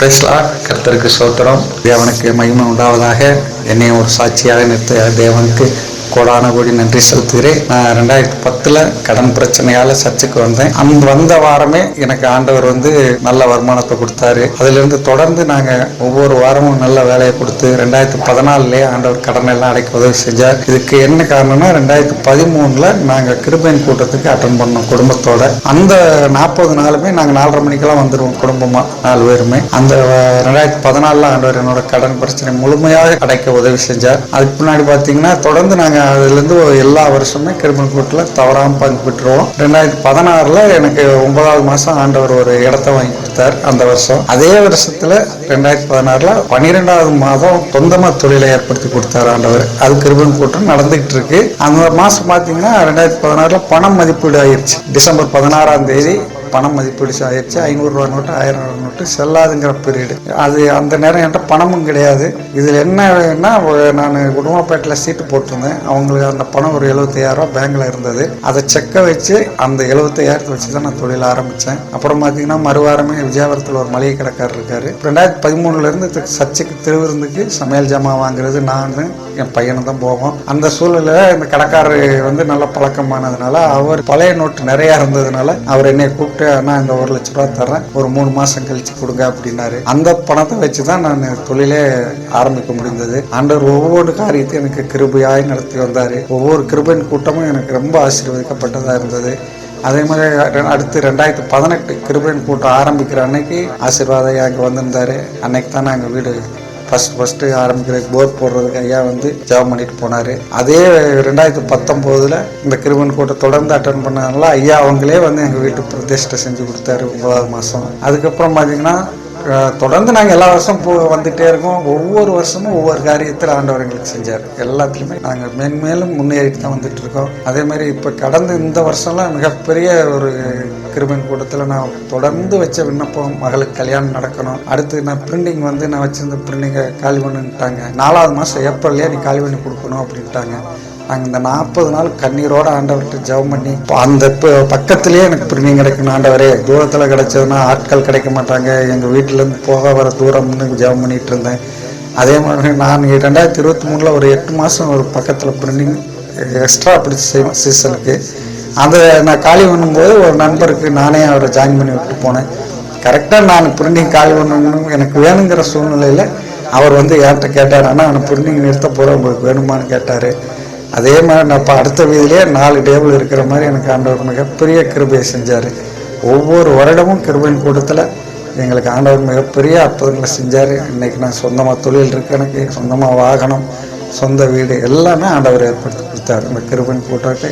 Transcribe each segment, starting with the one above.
பிரைஸ்லா கர்த்தருக்கு சோத்திரம் தேவனுக்கு மகிமை உண்டாவதாக. என்னை ஒரு சாட்சியாக நிறுத்த தேவனுக்கு கோடான கோடி நன்றி செலுத்துகிறேன். நான் ரெண்டாயிரத்தி பத்தில் கடன் பிரச்சனையால் சர்ச்சுக்கு வந்தேன். அந்த வந்த வாரமே எனக்கு ஆண்டவர் வந்து நல்ல வருமானத்தை கொடுத்தாரு. அதுலேருந்து தொடர்ந்து நாங்கள் ஒவ்வொரு வாரமும் நல்ல வேலையை கொடுத்து ரெண்டாயிரத்தி பதினாலுலேயே ஆண்டவர் கடன் எல்லாம் அடைக்க உதவி செஞ்சார். இதுக்கு என்ன காரணம்னா ரெண்டாயிரத்தி பதிமூணில் நாங்கள் கிருபையின் கூட்டத்துக்கு அட்டன் பண்ணோம் குடும்பத்தோட. அந்த நாற்பது நாளுமே நாங்கள் நாலரை மணிக்கெல்லாம் வந்துடுவோம் குடும்பமாக நாலு பேருமே. அந்த ரெண்டாயிரத்தி பதினாலில் ஆண்டவர் என்னோட கடன் பிரச்சனை முழுமையாக அடைக்க உதவி செஞ்சார். அதுக்கு பின்னாடி பார்த்தீங்கன்னா தொடர்ந்து நாங்கள் அதுலேருந்து எல்லா வருஷமே கிருபன் கூட்டில் தவறாமல் பங்கு பெற்றுருவோம். ரெண்டாயிரத்தி பதினாறில் எனக்கு ஒன்பதாவது மாதம் ஆண்டவர் ஒரு இடத்த வாங்கி கொடுத்தார் அந்த வருஷம். அதே வருஷத்தில் ரெண்டாயிரத்தி பதினாறில் பன்னிரெண்டாவது மாதம் சொந்தமாக தொழிலை ஏற்படுத்தி கொடுத்தார் ஆண்டவர். அது கிருபன் கூட்டம் நடந்துகிட்டு இருக்கு. அந்த மாதம் பார்த்தீங்கன்னா ரெண்டாயிரத்தி பதினாறில் பணம் மதிப்பீடு ஆயிடுச்சு டிசம்பர் பதினாறாம் தேதி பணம் மதிப்பீடு ஆயிடுச்சு ஐநூறுரூவா நோட்டு ஆயிரம் ரூபா நோட்டு செல்லாதுங்கிற பீரியடு அது அந்த நேரம் என்கிட்ட பணமும் கிடையாது. இதில் என்னன்னா நான் குடும்பப்பேட்டில் சீட்டு போட்டிருந்தேன். அவங்களுக்கு அந்த பணம் ஒரு எழுபத்தையாயிரம் பேங்க்ல இருந்தது. அதை செக்கை வச்சு அந்த எழுபத்தையாயிரத்தை வச்சு தான் நான் தொழில் ஆரம்பித்தேன் அப்புறம் பார்த்தீங்கன்னா மறுவாரமே விஜயபுரத்தில் ஒரு மளிகை கடைக்காரர் இருக்கார். ரெண்டாயிரத்தி பதிமூணுலேருந்து சர்ச்சுக்கு திருவிருந்துக்கு சமையல் ஜாமான் வாங்குறது நான் என் பையனும் தான் போவோம். அந்த சூழலில் இந்த கடைக்காரர் வந்து நல்ல பழக்கமானதுனால அவர் பழைய நோட்டு நிறையா இருந்ததுனால அவர் என்னை கூப்பிட்டு அண்ணா இந்த ஒரு லட்ச ரூபா தரேன் ஒரு மூணு மாதம் கழிச்சு கொடுங்க அப்படின்னாரு. அந்த பணத்தை வச்சு தான் நான் தொழிலே ஆரம்பிக்க முடிந்தது. ஆண்டவர் ஒவ்வொரு காரியத்தையும் எனக்கு கிருபையாய் நடத்தி வந்தார். ஒவ்வொரு கிருபையின் கூட்டமும் எனக்கு ரொம்ப ஆசீர்வதிக்கப்பட்டதாக இருந்தது. அதே மாதிரி அடுத்து ரெண்டாயிரத்தி பதினெட்டு கிருபையின் கூட்டம் ஆரம்பிக்கிற அன்னைக்கு ஆசீர்வாதம் அங்கே வந்திருந்தாரு. அன்னைக்கு தான் நாங்கள் வீடு ஃபஸ்ட் ஃபஸ்ட்டு ஆரம்பிக்கிற போர் போடுறதுக்கு ஐயா வந்து ஜெபம் பண்ணிட்டு போனார். அதே ரெண்டாயிரத்தி பத்தொம்போதில் இந்த கிருமன் கூட்டம் தொடர்ந்து அட்டன் பண்ணதுனால ஐயா அவங்களே வந்து எங்கள் வீட்டு பிரதிஷ்டை செஞ்சு கொடுத்தாரு ஒன்பதாவது மாதம் அதுக்கப்புறம் பார்த்தீங்கன்னா தொடர்ந்து நாங்கள் எல்லா வருஷம் போ வந்துகிட்டே இருக்கோம். ஒவ்வொரு வருஷமும் ஒவ்வொரு காரியத்தில் ஆண்டவர் எங்களுக்கு செஞ்சார். எல்லாத்துலேயுமே நாங்கள் மேன்மேலும் முன்னேறிட்டு தான் வந்துட்டு இருக்கோம். அதே மாதிரி இப்போ கடந்த இந்த வருஷம்லாம் மிகப்பெரிய ஒரு கிருமின் கூட்டத்தில் நான் தொடர்ந்து வச்ச விண்ணப்பம் மகளுக்கு கல்யாணம் நடக்கணும். அடுத்து நான் பிரிண்டிங் வந்து நான் வச்சிருந்த பிரிண்டிங்கை காலி பண்ணிட்டாங்க. நாலாவது மாதம் ஏப்ரல்லே நீ காலி பண்ணி கொடுக்கணும் அப்படின்ட்டாங்க. நாங்கள் இந்த நாற்பது நாள் கண்ணீரோட ஆண்டவர்கிட்ட ஜெபம் பண்ணி இப்போ அந்த இப்போ பக்கத்துலேயே எனக்கு பிரிண்டிங் கிடைக்கணும் ஆண்டவரே. தூரத்தில் கிடைச்சதுன்னா ஆட்கள் கிடைக்க மாட்டாங்க. எங்கள் வீட்டிலேருந்து போக வர தூரம்னு ஜெபம் பண்ணிகிட்டு இருந்தேன். அதே மாதிரி நான் ரெண்டாயிரத்தி இருபத்தி மூணில் ஒரு எட்டு மாதம் ஒரு பக்கத்தில் பிரிண்டிங் எக்ஸ்ட்ரா பிடிச்சி செய்வேன் சீசனுக்கு அந்த நான் காலி பண்ணும்போது ஒரு நண்பருக்கு நானே அவரை ஜாயின் பண்ணி விட்டு போனேன். கரெக்டாக நான் பிரிண்டிங் காலி பண்ணணும் எனக்கு வேணுங்கிற சூழ்நிலையில் அவர் வந்து என்கிட்ட கேட்டார் ஆனால் நான் பிரிண்டிங் நிறுத்த போகிறேன் உங்களுக்கு வேணுமான்னு கேட்டார். அதே மாதிரி நான் இப்போ அடுத்த வீதியிலே நாலு டேபிள் இருக்கிற மாதிரி எனக்கு ஆண்டவர் மிகப்பெரிய கிருபையை செஞ்சார். ஒவ்வொரு வருடமும் கிருபையின் கூட்டத்தில் எங்களுக்கு ஆண்டவர் மிகப்பெரிய அற்புதங்களை செஞ்சார். இன்றைக்கி நான் சொந்தமாக தொழில் இருக்கு எனக்கு சொந்தமாக வாகனம் சொந்த வீடு எல்லாமே ஆண்டவர் ஏற்படுத்தி கொடுத்தாரு. இந்த கிருபன் கூட்டத்தை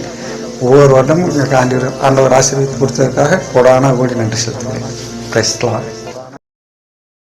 ஒவ்வொரு வருடமும் எனக்கு ஆண்டு ஆண்டவர் ஆசீர்வதித்து கொடுத்ததுக்காக கோடான கோடி நன்றி செலுத்துகிறேன். பிரைஸ்லாம்